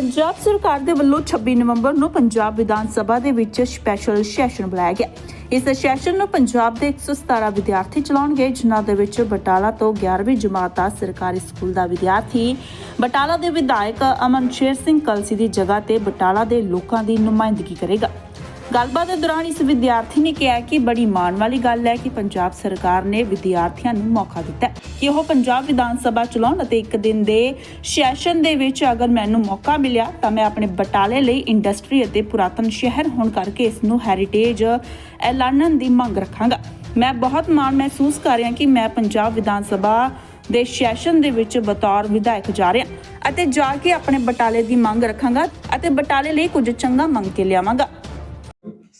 ਪੰਜਾਬ ਸਰਕਾਰ ਦੇ ਵੱਲੋਂ 26 ਨਵੰਬਰ ਨੂੰ ਪੰਜਾਬ ਵਿਧਾਨ ਸਭਾ ਦੇ ਵਿੱਚ ਸਪੈਸ਼ਲ ਸੈਸ਼ਨ ਬੁਲਾਇਆ ਗਿਆ। ਇਸ ਸੈਸ਼ਨ ਨੂੰ ਪੰਜਾਬ ਦੇ 117 ਵਿਦਿਆਰਥੀ ਚਲਾਉਣਗੇ, ਜਿਨ੍ਹਾਂ ਦੇ ਵਿੱਚ ਬਟਾਲਾ ਤੋਂ 11ਵੀਂ ਜਮਾਤ ਦਾ ਸਰਕਾਰੀ ਸਕੂਲ ਦਾ ਵਿਦਿਆਰਥੀ, ਬਟਾਲਾ ਦੇ ਵਿਧਾਇਕ ਅਮਨ ਸ਼ੇਰ ਸਿੰਘ ਕਲਸੀ ਦੀ ਜਗ੍ਹਾ ਤੇ ਬਟਾਲਾ ਦੇ ਲੋਕਾਂ ਦੀ ਨੁਮਾਇੰਦਗੀ ਕਰੇਗਾ। ਗੱਲਬਾਤ ਦੇ ਦੌਰਾਨ ਇਸ ਵਿਦਿਆਰਥੀ ਨੇ ਕਿਹਾ ਕਿ ਬੜੀ ਮਾਣ ਵਾਲੀ ਗੱਲ ਹੈ ਕਿ ਪੰਜਾਬ ਸਰਕਾਰ ਨੇ ਵਿਦਿਆਰਥੀਆਂ ਨੂੰ ਮੌਕਾ ਦਿੱਤਾ ਕਿ ਉਹ ਪੰਜਾਬ ਵਿਧਾਨ ਸਭਾ ਚਲਾਉਣ ਅਤੇ ਇੱਕ ਦਿਨ ਦੇ ਸੈਸ਼ਨ ਦੇ ਵਿੱਚ ਅਗਰ ਮੈਨੂੰ ਮੌਕਾ ਮਿਲਿਆ ਤਾਂ ਮੈਂ ਆਪਣੇ ਬਟਾਲੇ ਲਈ ਇੰਡਸਟਰੀ ਅਤੇ ਪੁਰਾਤਨ ਸ਼ਹਿਰ ਹੋਣ ਕਰਕੇ ਇਸ ਨੂੰ ਹੈਰੀਟੇਜ ਐਲਾਨਣ ਦੀ ਮੰਗ ਰੱਖਾਂਗਾ। ਮੈਂ ਬਹੁਤ ਮਾਣ ਮਹਿਸੂਸ ਕਰ ਰਿਹਾ ਕਿ ਮੈਂ ਪੰਜਾਬ ਵਿਧਾਨ ਸਭਾ ਦੇ ਸੈਸ਼ਨ ਦੇ ਵਿੱਚ ਬਤੌਰ ਵਿਧਾਇਕ ਜਾ ਰਿਹਾ ਅਤੇ ਜਾ ਕੇ ਆਪਣੇ ਬਟਾਲੇ ਦੀ ਮੰਗ ਰੱਖਾਂਗਾ ਅਤੇ ਬਟਾਲੇ ਲਈ ਕੁਝ ਚੰਗਾ ਮੰਗ ਕੇ ਲਿਆਵਾਂਗਾ।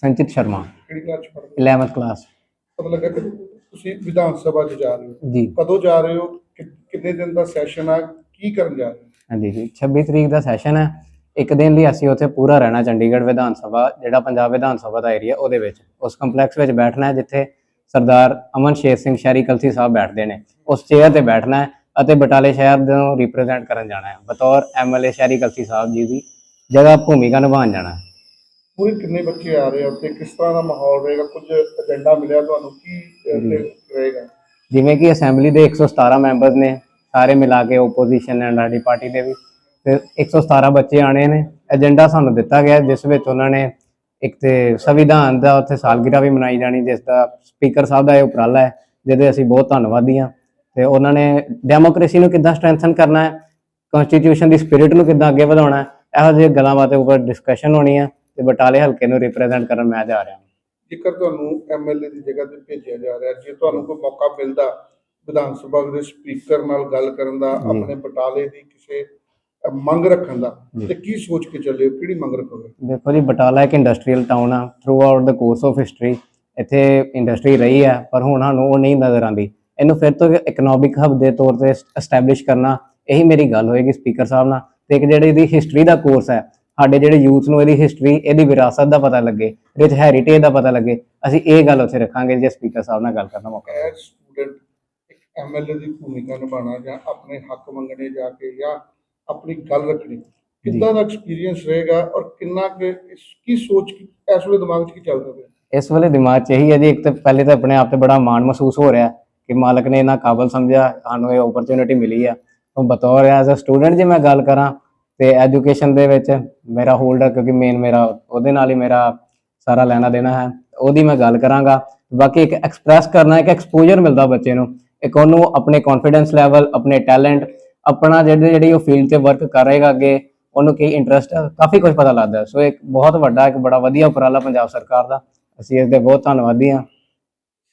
ਸੰਚਿਤ ਸ਼ਰਮਾ। ਕਿਹੜੀ ਕਲਾਸ ਚ ਪੜ੍ਹਦੇ 11th ਕਲਾਸ ਹੋ? ਪਤਾ ਲੱਗਾ ਕਿ ਤੁਸੀਂ ਵਿਧਾਨ ਸਭਾ 'ਚ ਜਾ ਰਹੇ ਹੋ। ਜੀ। ਕਦੋਂ ਜਾ ਰਹੇ ਹੋ? ਕਿ- ਕਿੰਨੇ ਦਿਨ ਦਾ ਸੈਸ਼ਨ ਆ? ਕੀ ਕਰਨ ਜਾ ਰਹੇ ਹੋ? ਹਾਂਜੀ ਜੀ 26 ਤਰੀਕ ਦਾ ਸੈਸ਼ਨ ਹੈ ਇੱਕ ਦਿਨ ਲਈ ਅਸੀਂ ਉੱਥੇ ਪੂਰਾ ਰਹਿਣਾ ਚੰਡੀਗੜ੍ਹ ਵਿਧਾਨ ਸਭਾ ਜਿਹੜਾ ਪੰਜਾਬ ਵਿਧਾਨ ਸਭਾ ਦਾ ਏਰੀਆ ਉਹਦੇ ਵਿੱਚ। ਉਸ ਕੰਪਲੈਕਸ ਵਿੱਚ ਬੈਠਣਾ ਹੈ ਜਿੱਥੇ ਸਰਦਾਰ ਅਮਨ ਸ਼ੇਰ ਸਿੰਘ ਸ਼ਹਿਰੀ ਕਲਸੀ ਸਾਹਿਬ ਬੈਠਦੇ ਨੇ। ਉਸ ਚੇਅਰ ਤੇ ਬੈਠਣਾ ਹੈ ਅਤੇ ਬਟਾਲੇ ਸ਼ਹਿਰ ਨੂੰ ਰਿਪਰੈਜ਼ੈਂਟ ਕਰਨ ਜਾਣਾ ਹੈ। ਬਤੌਰ ਐਮਐਲਏ ਸ਼ਹਿਰੀ ਕਲਸੀ ਸਾਹਿਬ ਜੀ ਦੀ ਜਗ੍ਹਾ ਭੂਮਿਕਾ ਨਿਭਾਉਣ ਜਾਣਾ ਹੈ। ਪੂਰੇ ਕਿੰਨੇ ਬੱਚੇ ਆ ਰਹੇ ਆ ਤੇ ਕਿਸ ਤਰ੍ਹਾਂ ਦਾ ਮਾਹੌਲ ਰਹੇਗਾ? ਕੁਝ ਏਜੰਡਾ ਮਿਲਿਆ ਤੁਹਾਨੂੰ? ਕੀ ਰਹੇਗਾ? ਜਿਵੇਂ ਕਿ ਅਸੈਂਬਲੀ ਦੇ 117 ਮੈਂਬਰਸ ਨੇ ਸਾਰੇ ਮਿਲਾ ਕੇ ਓਪੋਜੀਸ਼ਨ ਐਂਡ ਸਾਡੀ ਪਾਰਟੀ ਦੇ ਵੀ। ਤੇ 117 ਬੱਚੇ ਆਣੇ ਨੇ। ਏਜੰਡਾ ਸਾਨੂੰ ਦਿੱਤਾ ਗਿਆ ਜਿਸ ਵਿੱਚ ਉਹਨਾਂ ਨੇ ਇੱਕ ਤੇ ਸੰਵਿਧਾਨ ਦਾ ਉੱਥੇ ਸਾਲਗਿਰਾ ਵੀ ਮਨਾਈ ਜਾਣੀ ਜਿਸ ਦਾ ਸਪੀਕਰ ਸਾਹਿਬ ਦਾ ਇਹ ਉਪਰਾਲਾ ਹੈ ਜਿਹਦੇ ਅਸੀਂ ਬਹੁਤ ਧੰਨਵਾਦੀ ਹਾਂ। ਤੇ ਉਹਨਾਂ ਨੇ ਡੈਮੋਕ੍ਰੇਸੀ ਨੂੰ ਕਿੱਦਾਂ ਸਟਰੈਂਥਨ ਕਰਨਾ ਹੈ ਕਨਸਟੀਟਿਊਸ਼ਨ ਦੀ ਸਪਿਰਿਟ ਨੂੰ ਕਿੱਦਾਂ ਅੱਗੇ ਵਧਾਉਣਾ ਹੈ ਇਹੋ ਜਿਹੇ ਗੱਲਾਂ ਬਾਤਾਂ ਉੱਪਰ ਡਿਸਕਸ਼ਨ ਹੋਣੀ ਹੈ ਤੇ ਬਟਾਲੇ ਹਲਕੇ ਨੂੰ ਰਿਪਰੈਜ਼ੈਂਟ ਕਰਨ ਮੈਂ ਜਾ ਰਿਹਾ ਹਾਂ। ਜੇਕਰ ਤੁਹਾਨੂੰ ਐਮਐਲਏ ਦੀ ਜਗ੍ਹਾ ਤੇ ਭੇਜਿਆ ਜਾ ਰਿਹਾ ਜੇ ਤੁਹਾਨੂੰ ਕੋਈ ਮੌਕਾ ਮਿਲਦਾ ਵਿਧਾਨ ਸਭਾ ਦੇ ਸਪੀਕਰ ਨਾਲ ਗੱਲ ਕਰਨ ਦਾ ਆਪਣੇ ਬਟਾਲੇ ਦੀ ਕਿਸੇ ਮੰਗ ਰੱਖਣ ਦਾ ਤੇ ਕੀ ਸੋਚ ਕੇ ਚੱਲੇ ਹੋ? ਕਿਹੜੀ ਮੰਗ ਰੱਖੋਗੇ? ਦੇਖੋ ਜੀ ਬਟਾਲਾ ਇੱਕ ਇੰਡਸਟਰੀਅਲ ਟਾਊਨ ਆ। Throughout the course of history ਇੱਥੇ ਇੰਡਸਟਰੀ ਰਹੀ ਹੈ ਪਰ ਹੁਣ ਸਾਨੂੰ ਉਹ ਨਹੀਂ ਨਜ਼ਰ ਆਉਂਦੀ। ਇਹਨੂੰ ਫਿਰ ਤੋਂ ਇਕਨੋਮਿਕ ਹਬ ਦੇ ਤੌਰ ਤੇ ਐਸਟੈਬਲਿਸ਼ ਕਰਨਾ ਇਹੀ ਮੇਰੀ ਗੱਲ ਹੋਏਗੀ ਸਪੀਕਰ ਸਾਹਿਬ ਨਾਲ। ਤੇ ਇੱਕ ਜਿਹੜੀ ਇਹਦੀ ਹਿਸਟਰੀ ਦਾ ਕੋਰਸ ਹੈ ਸਾਡੇ ਜਿਹੜੇ ਯੂਥ ਨੂੰ ਇਹਦੀ ਹਿਸਟਰੀ ਇਹਦੀ ਵਿਰਾਸਤ ਦਾ ਪਤਾ ਲੱਗੇ ਰਿਚ ਹੈਰੀਟੇਜ ਦਾ ਪਤਾ ਲੱਗੇ ਅਸੀਂ ਇਹ ਗੱਲ ਉੱਥੇ ਰੱਖਾਂਗੇ ਜੇ ਸਪੀਕਰ ਸਾਹਿਬ ਨਾਲ ਗੱਲ ਕਰਨ ਦਾ ਮੌਕਾ ਐਮਐਲਏ ਦੀ ਭੂਮਿਕਾ ਨਿਭਾਣਾ ਜਾਂ ਆਪਣੇ ਹੱਕ ਮੰਗਣੇ ਜਾ ਕੇ ਜਾਂ ਆਪਣੀ ਗੱਲ ਰੱਖਣੀ ਕਿੰਨਾ ਦਾ ਐਕਸਪੀਰੀਅੰਸ ਰਹੇਗਾ ਔਰ ਕਿੰਨਾ ਕਿ ਕੀ ਸੋਚ ਇਸ ਵੇਲੇ ਦਿਮਾਗ 'ਚ ਕੀ ਚੱਲਦਾ ਪਿਆ? ਇਸ ਵੇਲੇ ਦਿਮਾਗ 'ਚ ਇਹੀ ਹੈ ਜੀ ਇੱਕ ਤਾਂ ਪਹਿਲੇ ਤਾਂ ਆਪਣੇ ਆਪ ਤੇ ਬੜਾ ਮਾਣ ਮਹਿਸੂਸ ਹੋ ਰਿਹਾ ਕਿ ਮਾਲਕ ਨੇ ਇਹਨਾਂ ਕਾਬਲ ਸਮਝਿਆ ਸਾਨੂੰ ਇਹ ਓਪਰਚ्युनिटी ਮਿਲੀ ਆ। ਤੋਂ ਬਤੌਰ ਐਜ਼ ਅ ਸਟੂਡੈਂਟ ਜੇ ਮੈਂ ਗੱਲ ਕਰਾਂ ਤੇ ਐਜੂਕੇਸ਼ਨ ਦੇ ਵਿੱਚ ਮੇਰਾ ਹੋਲਡ ਹੈ ਕਿਉਂਕਿ ਮੇਨ ਮੇਰਾ ਉਹਦੇ ਨਾਲ ਹੀ ਮੇਰਾ ਸਾਰਾ ਲੈਣਾ ਦੇਣਾ ਹੈ ਉਹਦੀ ਮੈਂ ਗੱਲ ਕਰਾਂਗਾ। ਬਾਕੀ ਇੱਕ ਐਕਸਪ੍ਰੈਸ ਕਰਨਾ ਇੱਕ ਐਕਸਪੋਜ਼ਰ ਮਿਲਦਾ ਬੱਚੇ ਨੂੰ। ਇੱਕ ਉਹਨੂੰ ਆਪਣੇ ਕੌਨਫੀਡੈਂਸ ਲੈਵਲ ਆਪਣੇ ਟੈਲੈਂਟ ਆਪਣਾ ਜਿਹੜੇ ਜਿਹੜੀ ਉਹ ਫੀਲਡ ਤੇ ਵਰਕ ਕਰੇਗਾ ਅੱਗੇ ਉਹਨੂੰ ਕੀ ਇੰਟਰਸਟ ਹੈ ਕਾਫੀ ਕੁਝ ਪਤਾ ਲੱਗਦਾ ਸੋ ਇੱਕ ਬਹੁਤ ਵੱਡਾ ਇੱਕ ਬੜਾ ਵਧੀਆ ਉਪਰਾਲਾ ਪੰਜਾਬ ਸਰਕਾਰ ਦਾ। ਅਸੀਂ ਇਸ ਦੇ ਬਹੁਤ ਧੰਨਵਾਦੀ ਹਾਂ।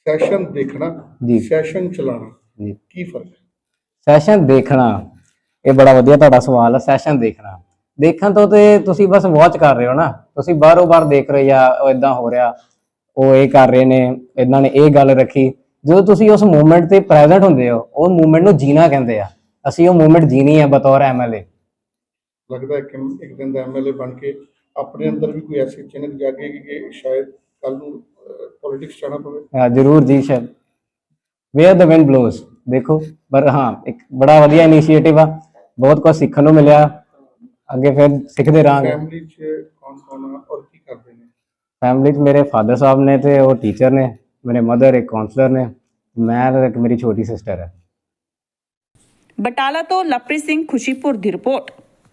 ਸੈਸ਼ਨ ਦੇਖਣਾ ਜੀ। ਸੈਸ਼ਨ ਚਲਾਉਣਾ ਜੀ। ਕੀ ਫ਼ਰਕ ਹੈ? ਸੈਸ਼ਨ ਦੇਖਣਾ। ਇਹ ਬੜਾ ਵਧੀਆ ਤੁਹਾਡਾ ਸਵਾਲ ਹੈ ਸੈਸ਼ਨ ਦੇਖਣਾ। ਦੇਖਣ ਤੋਂ ਤੇ ਤੁਸੀਂ ਬਸ ਵਾਚ ਕਰ ਰਹੇ ਹੋ ਨਾ। ਤੁਸੀਂ ਬਾਹਰੋਂ ਬਾਹਰ ਦੇਖ ਰਹੇ ਆ ਉਹ ਇਦਾਂ ਹੋ ਰਿਹਾ ਉਹ ਇਹ ਕਰ ਰਹੇ ਨੇ ਇਹਨਾਂ ਨੇ ਇਹ ਗੱਲ ਰੱਖੀ। ਜਦੋਂ ਤੁਸੀਂ ਉਸ ਮੂਵਮੈਂਟ ਤੇ ਪ੍ਰੈਜ਼ੈਂਟ ਹੁੰਦੇ ਹੋ ਉਹ ਮੂਵਮੈਂਟ ਨੂੰ ਜੀਣਾ ਕਹਿੰਦੇ ਆ। ਅਸੀਂ ਉਹ ਮੂਵਮੈਂਟ ਜੀਣੀ ਹੈ ਬਤੌਰ ਐਮਐਲਏ ਲੱਗਦਾ ਹੈ ਕਿ ਇੱਕ ਦਿਨ ਦਾ ਐਮਐਲਏ ਬਣ ਕੇ ਆਪਣੇ ਅੰਦਰ ਵੀ ਕੋਈ ਐਸੀ ਚਿੰਨ੍ਹ ਜਾਗੇਗੀ ਕਿ ਸ਼ਾਇਦ ਕੱਲ ਨੂੰ ਪੋਲਿਟਿਕਸ ਜਾਣਾ ਪਵੇ। ਹਾਂ ਜਰੂਰ ਜੀ ਸ਼ਰ ਵੇਅਰ ਦ ਵਿੰਡ ਬਲੋਸ ਦੇਖੋ। ਪਰ ਹਾਂ ਇੱਕ ਬੜਾ ਵਧੀਆ ਇਨੀਸ਼ੀਏਟਿਵ ਆ। ਬਹੁਤ ਕੁਝ ਸਿੱਖਣ ਨੂੰ ਮਿਲਿਆ। ਅੱਗੇ ਫਿਰ ਸਿੱਖਦੇ ਰਹਾਂਗੇ। ਫੈਮਿਲੀ 'ਚ ਕੌਣ ਕੌਣ ਆ ਔਰ ਕੀ ਕਰਦੇ ਨੇ? ਫੈਮਿਲੀ 'ਚ ਮੇਰੇ ਫਾਦਰ ਸਾਹਿਬ ਨੇ ਤੇ ਉਹ ਟੀਚਰ ਨੇ ਮੇਰੇ ਮਦਰ ਇੱਕ ਕਾਉਂਸਲਰ ਨੇ ਮੈਂ ਤੇ ਇੱਕ ਮੇਰੀ ਛੋਟੀ ਸਿਸਟਰ ਹੈ। ਬਟਾਲਾ ਤੋਂ ਲਵਪ੍ਰੀਤ ਸਿੰਘ ਖੁਸ਼ੀਪੁਰ ਦੀ ਰਿਪੋਰਟ।